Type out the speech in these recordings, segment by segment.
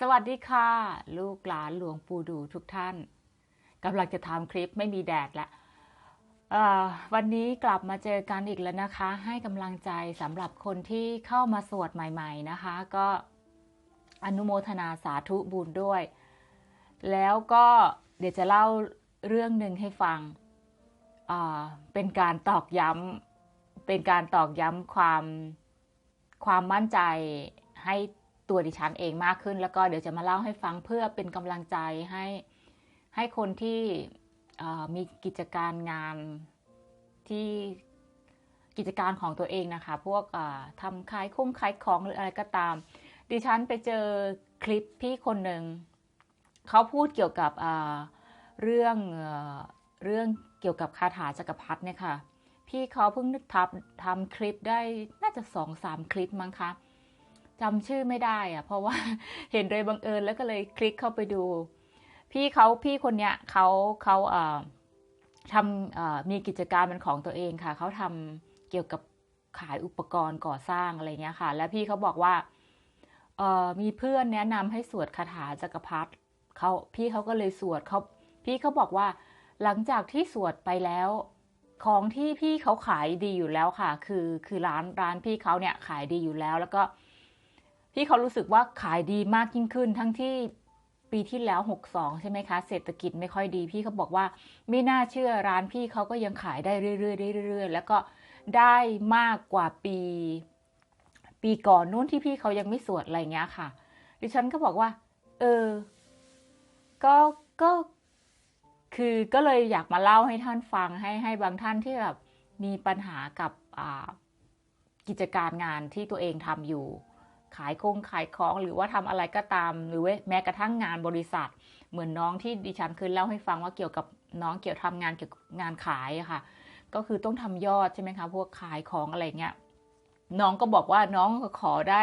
สวัสดีค่ะ ลูกหลานหลวงปู่ดูทุกท่านกำลังจะทำคลิปไม่มีแดดแล้วเอ่อวันนี้กลับมาเจอกันอีกแล้วนะคะ ให้กำลังใจสำหรับคนที่เข้ามาสวดใหม่ๆนะคะ ก็อนุโมทนาสาธุบุญด้วย แล้วก็เดี๋ยวจะเล่าเรื่องหนึ่งให้ฟัง เป็นการตอกย้ำเป็นการตอกย้ำความความมั่นใจให้ ตัวดิฉันเองมากขึ้น แล้วก็เดี๋ยวจะมาเล่าให้ฟังเพื่อเป็นกำลังใจให้ให้คนที่มีกิจการงานที่กิจการของตัวเองนะคะ พวกทำขายคุ้มขายของหรืออะไรก็ตาม ดิฉันไปเจอคลิปพี่คนหนึ่งเขาพูดเกี่ยวกับเรื่องเอเรื่องเกี่ยวกับคาถาจักรพรรดิเนี่ยค่ะ พี่เขาเพิ่งทำทำคลิปได้น่าจะสองสามคลิปมั้งคะ จำชื่อไม่ได้อะเพราะว่าเห็นโดยบังเอิญแล้วก็เลยคลิกเข้าไปดู พี่เขาพี่คนเนี้ยเขาเขาเอ่อทำเอ่อมีกิจการเป็นของตัวเองค่ะ เขาทำเกี่ยวกับขายอุปกรณ์ก่อสร้างอะไรเงี้ยค่ะ แล้วพี่เขาบอกว่าเอ่อมีเพื่อนแนะนำให้สวดคาถาจักรพรรดิเขาพี่เขาก็เลยสวดเขาพี่เขาบอกว่าหลังจากที่สวดไปแล้วของที่พี่เขาขายดีอยู่แล้วค่ะ คือคือร้านร้านพี่เขาเนี่ยขายดีอยู่แล้วแล้วก็ พี่เขารู้สึกว่าขายดีมากยิ่งขึ้น ทั้งที่ปีที่แล้ว 62 ใช่ไหมคะ เศรษฐกิจไม่ค่อยดี พี่เขาบอกว่าไม่น่าเชื่อร้านพี่เขาก็ยังขายได้เรื่อยๆเรื่อยๆแล้วก็ได้มากกว่าปี ปีก่อนนู้นที่พี่เขายังไม่สวดอะไรเงี้ยค่ะ ดิฉันก็บอกว่า เออ ก็ก็คือก็เลยอยากมาเล่าให้ท่านฟังให้ให้บางท่านที่แบบมีปัญหากับกิจการงานที่ตัวเองทำอยู่ ขายคงขายของหรือว่าทำอะไรก็ตาม หรือแม้กระทั่งงานบริษัท เหมือนน้องที่ดิฉันเคยเล่าให้ฟังว่าเกี่ยวกับน้องเกี่ยวทำงานเกี่ยวกับงานขายค่ะ ก็คือต้องทำยอดใช่ไหมคะพวกขายของอะไรเงี้ยน้องก็บอกว่าน้องก็ขอได้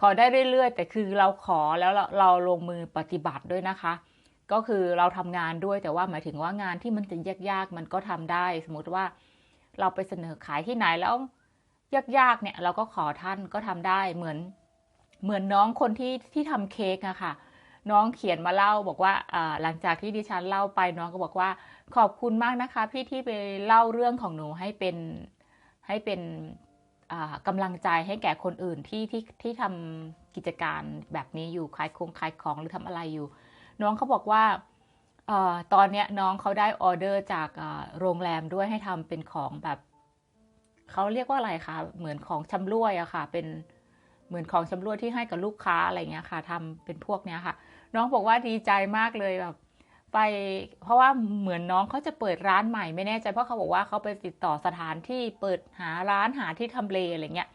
ขอได้เรื่อยๆ แต่คือเราขอแล้วเราเราลงมือปฏิบัติด้วยนะคะ ก็คือเราทำงานด้วยแต่ว่าหมายถึงว่างานที่มันจะยากๆมันก็ทำได้ สมมติว่าเราไปเสนอขายที่ไหนแล้วยากๆเนี่ยเราก็ขอท่านก็ทำได้เหมือน เหมือนน้องคนที่ที่ทำเค้กอะค่ะ น้องเขียนมาเล่าบอกว่าหลังจากที่ดิฉันเล่าไปน้องก็บอกว่า ขอบคุณมากนะคะ พี่ที่ไปเล่าเรื่องของหนูให้เป็นให้เป็นกำลังใจให้แก่คนอื่นที่ที่ที่ทำกิจการแบบนี้อยู่ขายคงขายของหรือทำอะไรอยู่ น้องเขาบอกว่าอตอนนี้น้องเขาได้ออเดอร์จากโรงแรมด้วยให้ทำเป็นของแบบเขาเรียกว่าอะไรคะเหมือนของชำร่วยอะค่ะเป็น เหมือนของชำร่วยที่ให้กับลูกค้าอะไรเงี้ยค่ะทำเป็นพวกเนี้ยค่ะ น้องบอกว่าดีใจมากเลยแบบไปเพราะว่าเหมือนน้องเขาจะเปิดร้านใหม่ไม่แน่ใจเพราะเขาบอกว่าเขาไปติดต่อสถานที่เปิดหาร้านหาที่ทำเลอะไรเงี้ย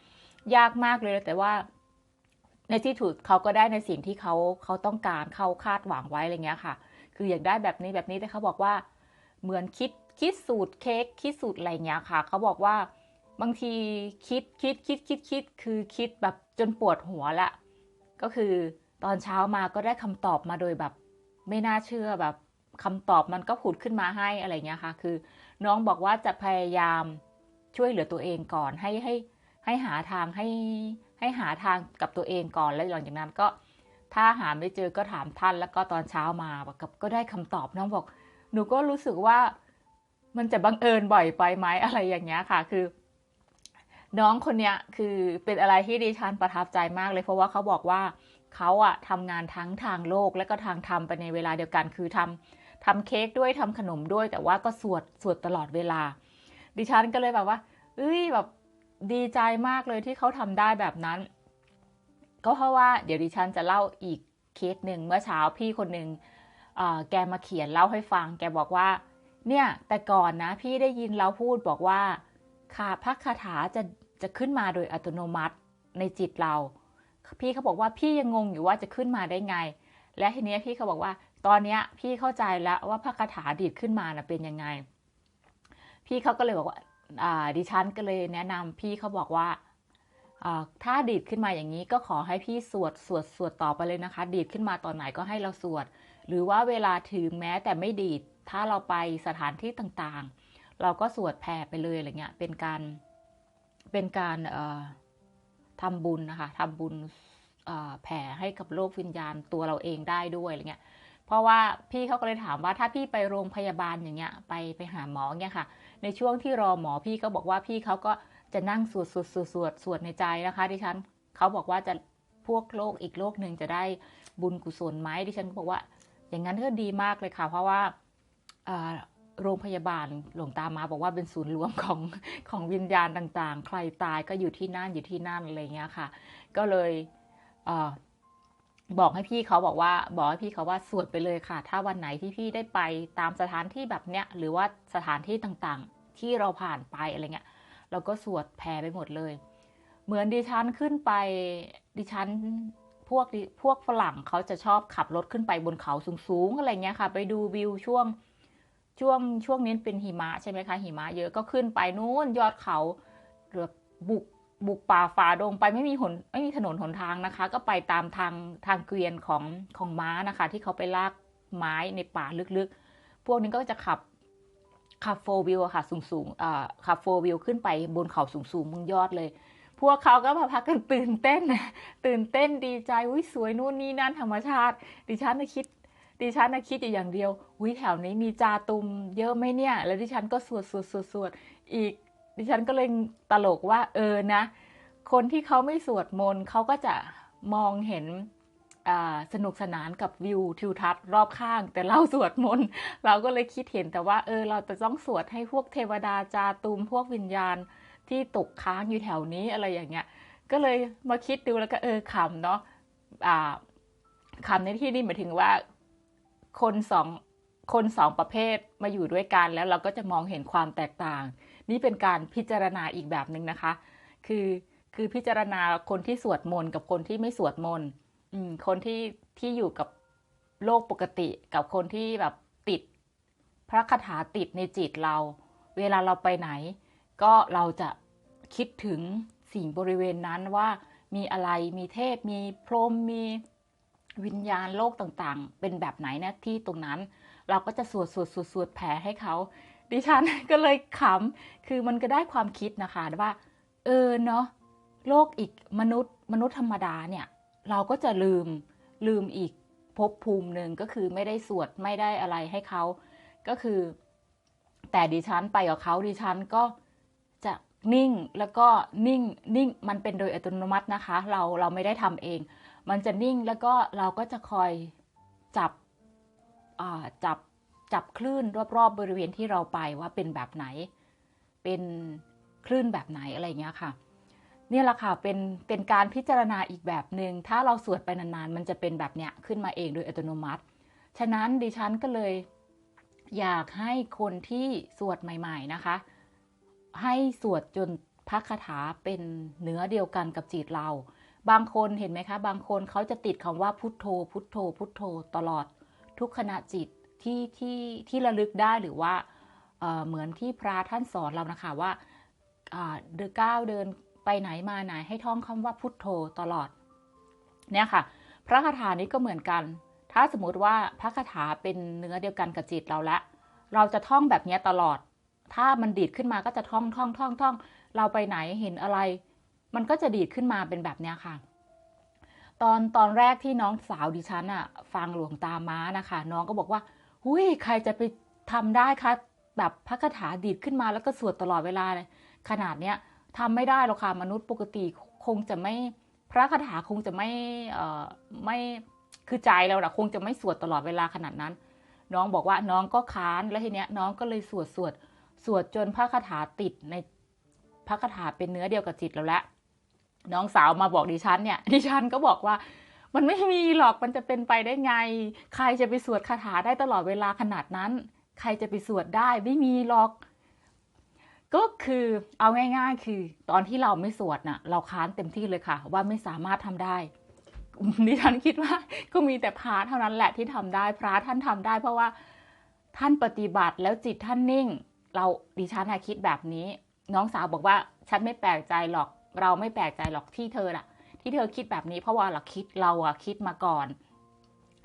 ยากมากเลยแต่ว่า ในที่สุดเขาก็ได้ในสิ่งที่เขาเขาต้องการเขาคาดหวังไว้อะไรเงี้ยค่ะ คืออยากได้แบบนี้แบบนี้แต่เขาบอกว่า เหมือนคิดคิดสูตรเค้กคิดสูตรอะไรเงี้ยค่ะ เขาบอกว่าบางทีคิดคิดคิดคิดคิดคือคิดแบบ จนปวดหัวละก็คือตอนเช้ามาก็ได้คำตอบมาโดยแบบ ไม่น่าเชื่อแบบคำตอบมันก็ผุดขึ้นมาให้อะไรเงี้ยค่ะ คือ น้องบอกว่าจะพยายามช่วยเหลือตัวเองก่อนให้ให้ให้หาทางให้ให้หาทางกับตัวเองก่อนแล้วหลังจากนั้นก็ถ้าหาไม่เจอก็ถามท่านแล้วก็ตอนเช้ามากับก็ได้คำตอบน้องบอก หนูก็รู้สึกว่ามันจะบังเอิญบ่อยไปไหมอะไรอย่างเงี้ยค่ะ คือ น้องคนเนี้ยคือเป็นอะไรที่ดิฉันประทับใจมากเลย เพราะว่าเขาบอกว่าเขาอะทำงานทั้งทางโลกและก็ทางธรรมไปในเวลาเดียวกันคือทำทำเค้กด้วยทำขนมด้วย แต่ว่าก็สวดสวดตลอดเวลา ดิฉันก็เลยแบบว่าเอ้ยแบบดีใจมากเลยที่เขาทำได้แบบนั้น ก็เพราะว่าเดี๋ยวดิฉันจะเล่าอีกเคสหนึ่งเมื่อเช้าพี่คนหนึ่งแกมาเขียนเล่าให้ฟัง แกบอกว่า เนี่ยแต่ก่อนนะพี่ได้ยินเราพูดบอกว่าคาพระคาถาจะ จะขึ้นมาโดยอัตโนมัติในจิตเรา พี่เขาบอกว่าพี่ยังงงอยู่ว่าจะขึ้นมาได้ไง และทีนี้พี่เขาบอกว่า ตอนนี้พี่เข้าใจแล้วว่าพระคาถาดีดขึ้นมานะเป็นยังไง พี่เขาก็เลยบอกว่าดิฉันก็เลยแนะนำพี่เขาบอกว่าอ่าถ้าดีดขึ้นมาอย่างนี้ก็ขอให้พี่สวดสวดสวดต่อไปเลยนะคะ ดีดขึ้นมาตอนไหนก็ให้เราสวด หรือว่าเวลาถึงแม้แต่ไม่ดีดถ้าเราไปสถานที่ต่างๆ เราก็สวดแผ่ไปเลยอะไรเงี้ยเป็นการ เป็นการทำบุญนะคะทำบุญแผ่ให้กับโลกวิญญาณตัวเราเองได้ด้วยอะไรเงี้ย เพราะว่าพี่เขาก็เลยถามว่าถ้าพี่ไปโรงพยาบาลอย่างเงี้ยไปไปหาหมอเงี้ยค่ะ ในช่วงที่รอหมอพี่ก็บอกว่าพี่เขาก็จะนั่งสวดสวดสวดสวดสวดในใจนะคะดิฉันเขาบอกว่าจะพวกโลกอีกโลกหนึ่งจะได้บุญกุศลไหมดิฉันก็บอกว่า อย่างนั้นก็ดีมากเลยค่ะ เพราะว่า โรงพยาบาลหลวงตามาบอกว่าเป็นศูนย์รวมของของวิญญาณต่างๆ ใครตายก็อยู่ที่นั่นอยู่ที่นั่นอะไรเงี้ยค่ะ ก็เลยเออบอกให้พี่เขาบอกว่า บอกให้พี่เขาว่าสวดไปเลยค่ะ ถ้าวันไหนที่พี่ได้ไปตามสถานที่แบบเนี้ยหรือว่าสถานที่ต่างๆ ที่เราผ่านไปอะไรเงี้ยเราก็สวดแผ่ไปหมดเลย เหมือนดิฉันขึ้นไปดิฉันพวกพวกฝรั่งเขาจะชอบขับรถขึ้นไปบนเขาสูงๆอะไรเงี้ยค่ะ ไปดูวิวช่วง ช่วงช่วงนี้เป็นหิมะใช่ไหมคะหิมะเยอะก็ขึ้นไปนู้นยอดเขาหรือบุกบุกป่าฝ่าดงไปไม่มีหนไม่มีถนนหนทางนะคะ ก็ไปตามทางทางเกวียนของของม้านะคะ ที่เขาไปลากไม้ในป่าลึกๆ พวกนี้ก็จะขับขับโฟวิวค่ะสูงสูงๆอ่าขับโฟวิวขึ้นไปบนเขาสูงสูงๆมึงยอดเลย พวกเขาก็มาพักกันตื่นเต้น ตื่นเต้นดีใจอุ้ยสวยนู่นนี่นั่นธรรมชาติ ดิฉันน่ะคิด ดิฉันนะคิดอยู่อย่างเดียวอุ้ยแถวนี้มีจาตุมเยอะไหมเนี่ย แล้วดิฉันก็สวดสวดสวดสวดอีก ดิฉันก็เลยตลกว่าเออนะ คนที่เขาไม่สวดมนต์เขาก็จะมองเห็นสนุกสนานกับวิวทิวทัศน์รอบข้าง แต่เราสวดมนต์เราก็เลยคิดเห็นแต่ว่าเออเราจะต้องสวดให้พวกเทวดาจาตุมพวกวิญญาณที่ตกค้างอยู่แถวนี้อะไรอย่างเงี้ย ก็เลยมาคิดดูแล้วก็เออขำเนาะอ่าขำในที่นี้หมายถึงว่า คนสองคนสองประเภทมาอยู่ด้วยกันแล้วเราก็จะมองเห็นความแตกต่าง นี่เป็นการพิจารณาอีกแบบหนึ่งนะคะ คือคือพิจารณาคนที่สวดมนต์กับคนที่ไม่สวดมนต์คนที่ที่อยู่กับโลกปกติ กับคนที่แบบติด พระคาถาติดในจิตเรา เวลาเราไปไหน ก็เราจะคิดถึงสิ่งบริเวณนั้นว่ามีอะไรมีเทพมีพรหมมี วิญญาณโลกต่างๆ เป็นแบบไหนนะที่ตรงนั้น เราก็จะสวดสวดสวดสวดแผ่ให้เขา ดิฉันก็เลยขำคือมันก็ได้ความคิดนะคะว่า เออเนาะโลกอีกมนุษย์ มนุษย์ธรรมดาเนี่ย เราก็จะลืมลืมอีกภพภูมิหนึ่งก็คือไม่ได้สวดไม่ได้อะไรให้เขา ก็คือ แต่ดิฉันไปกับเขาดิฉันก็จะนิ่งแล้วก็นิ่งนิ่งมันเป็นโดยอัตโนมัตินะคะ เราเราไม่ได้ทำเอง มันจะนิ่งแล้วก็เราก็จะคอยจับอ่าจับจับคลื่นรอบๆบริเวณที่เราไปว่าเป็นแบบไหน เป็นคลื่นแบบไหนอะไรเงี้ยค่ะ เนี่ยแหละค่ะเป็นเป็นการพิจารณาอีกแบบหนึง่งถ้าเราสวดไปนานๆ มันจะเป็นแบบเนี้ยขึ้นมาเองโดยอัตโนมัติ ฉะนั้นดิฉันก็เลยอยากให้คนที่สวดใหม่ ๆนะคะ ให้สวดจนพระคาถาเป็นเนื้อเดียวกันกับจิตเรา บางคนเห็นไหมคะ บางคนเขาจะติดคำว่าพุทโธ พุทโธ พุทโธ ตลอดทุกขณะจิตที่ที่ที่ระลึกได้หรือว่าเเหมือนที่พระท่านสอนเรานะคะว่าเดินก้าวเดินไปไหนมาไหนให้ท่องคำว่าพุทโธตลอดเนี่ยค่ะ พระคาถานี้ก็เหมือนกัน ถ้าสมมุติว่าพระคาถาเป็นเนื้อเดียวกันกับจิตเราละ เราจะท่องแบบนี้ตลอด ถ้ามันดีดขึ้นมาก็จะท่องท่องท่องท่องเราไปไหนเห็นอะไร มันก็จะดีดขึ้นมาเป็นแบบนี้ค่ะ ตอนตอนแรกที่น้องสาวดิฉันอะฟังหลวงตาม้านะคะ น้องก็บอกว่าหุยใครจะไปทำได้คะแบบพระคาถาดีดขึ้นมาแล้วก็สวดตลอดเวลาเลยขนาดเนี้ยทำไม่ได้หรอกค่ะมนุษย์ปกติคงจะไม่พระคาถาคงจะไม่เอ่อไม่คือใจเราอะคงจะไม่สวดตลอดเวลาขนาดนั้น น้องบอกว่าน้องก็ค้านแล้วทีเนี้ยน้องก็เลยสวดสวดสวดจนพระคาถาติดในพระคาถาเป็นเนื้อเดียวกับจิตเราแล้ว น้องสาวมาบอกดิฉันเนี่ย ดิฉันก็บอกว่า มันไม่มีหรอกมันจะเป็นไปได้ไง ใครจะไปสวดคาถาได้ตลอดเวลาขนาดนั้น ใครจะไปสวดได้ไม่มีหรอก ก็คือเอาง่าย ๆ คือ ตอนที่เราไม่สวดน่ะ เราค้านเต็มที่เลยค่ะ ว่าไม่สามารถทำได้ดิฉันคิดว่าก็มีแต่พระเท่านั้นแหละที่ทำได้พระท่านทำได้ เพราะว่าท่านปฏิบัติแล้วจิตท่านนิ่ง เราดิฉันคิดแบบนี้ น้องสาวบอกว่าฉันไม่แปลกใจหรอก เราไม่แปลกใจหรอกที่เธอน่ะที่เธอคิดแบบนี้เพราะว่าเราคิดเราอะคิดมาก่อน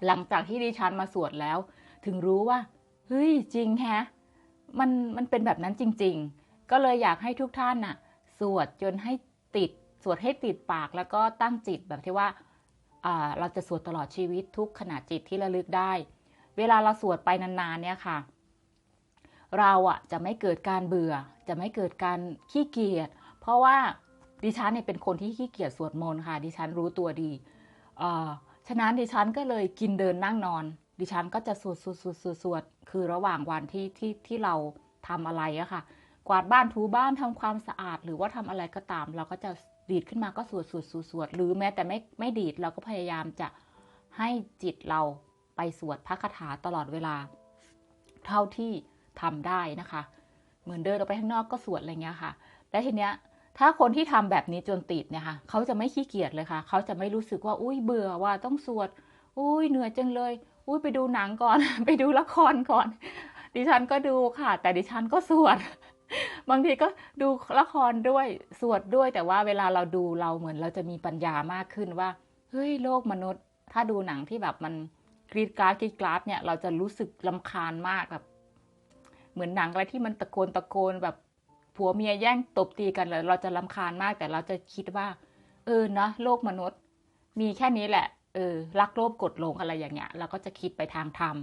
หลังจากที่ดิฉันมาสวดแล้ว ถึงรู้ว่าเฮ้ยจริงแฮะมันมันเป็นแบบนั้นจริง ๆ ก็เลยอยากให้ทุกท่านน่ะ สวดจนให้ติดสวดให้ติดปากแล้วก็ตั้งจิตแบบที่ว่าอ่าเราจะสวดตลอดชีวิตทุกขณะจิตที่ระลึกได้ เวลาเราสวดไปนานๆเนี่ยค่ะ เราอะจะไม่เกิดการเบื่อ จะไม่เกิดการขี้เกียจเพราะว่า ดิฉันเนี่ยเป็นคนที่ขี้เกียจสวดมนต์ค่ะ ดิฉันรู้ตัวดีเอ่อฉะนั้นดิฉันก็เลยกินเดินนั่งนอน ดิฉันก็จะสวดสวดสวดสวดสวดคือระหว่างวันที่ที่ที่เราทำอะไรอะค่ะ กวาดบ้านถูบ้านทำความสะอาด หรือว่าทำอะไรก็ตาม เราก็จะดีดขึ้นมาก็สวดสวดสวดสวดหรือแม้แต่ไม่ไม่ดีดเราก็พยายามจะให้จิตเราไปสวดพระคาถาตลอดเวลา เท่าที่ทำได้นะคะ เหมือนเดินออกไปข้างนอกก็สวดอะไรเงี้ยค่ะ และทีเนี้ย ถ้าคนที่ทำแบบนี้จนติดเนี่ยค่ะเขาจะไม่ขี้เกียจเลยค่ะ เขาจะไม่รู้สึกว่าอุ้ยเบื่อว่าต้องสวด อุ้ยเหนื่อยจังเลย อุ้ยไปดูหนังก่อน ไปดูละครก่อน ดิฉันก็ดูค่ะ แต่ดิฉันก็สวด บางทีก็ดูละครด้วยสวดด้วย แต่ว่าเวลาเราดูเราเหมือนเราจะมีปัญญามากขึ้นว่าเฮ้ยโลกมนุษย์ ถ้าดูหนังที่แบบมันกรีดกราดกรีดกราดเนี่ยเราจะรู้สึกลำคาญมากแบบ เหมือนหนังอะไรที่มันตะโกนตะโกนแบบ ผัวเมียแย่งตบตีกันเลยเราจะลำคาญมากแต่เราจะคิดว่า เออเนาะโลกมนุษย์ มีแค่นี้แหละ เออ รักโลภกดลงอะไรอย่างเงี้ยเราก็จะคิดไปทางธรรม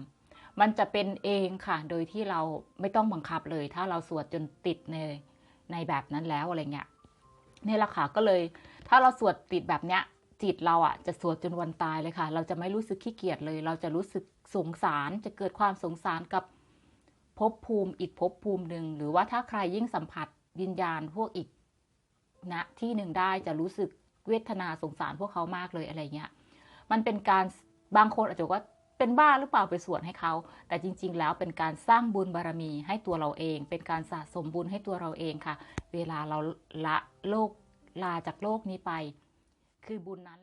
มันจะเป็นเองค่ะ โดยที่เราไม่ต้องบังคับเลย ถ้าเราสวดจนติดในในแบบนั้นแล้วอะไรเงี้ยนี่แหละค่ะก็เลย ถ้าเราสวดติดแบบเนี้ยจิตเราอะจะสวดจนวันตายเลยค่ะ เราจะไม่รู้สึกขี้เกียจเลย เราจะรู้สึกสงสารจะเกิดความสงสารกับ ภพภูมิอีกภพภูมิหนึ่ง หรือว่าถ้าใครยิ่งสัมผัสวิญญาณพวกอีกณที่หนึ่งได้จะรู้สึกเวทนาสงสารพวกเขามากเลยอะไรเงี้ย มันเป็นการบางคนอาจจะว่าเป็นบ้าหรือเปล่าไปสวดให้เขา แต่จริง ๆ แล้วเป็นการสร้างบุญบารมีให้ตัวเราเอง เป็นการสะสมบุญให้ตัวเราเองค่ะ เวลาเราละโลกลาจากโลกนี้ไป คือบุญนั้น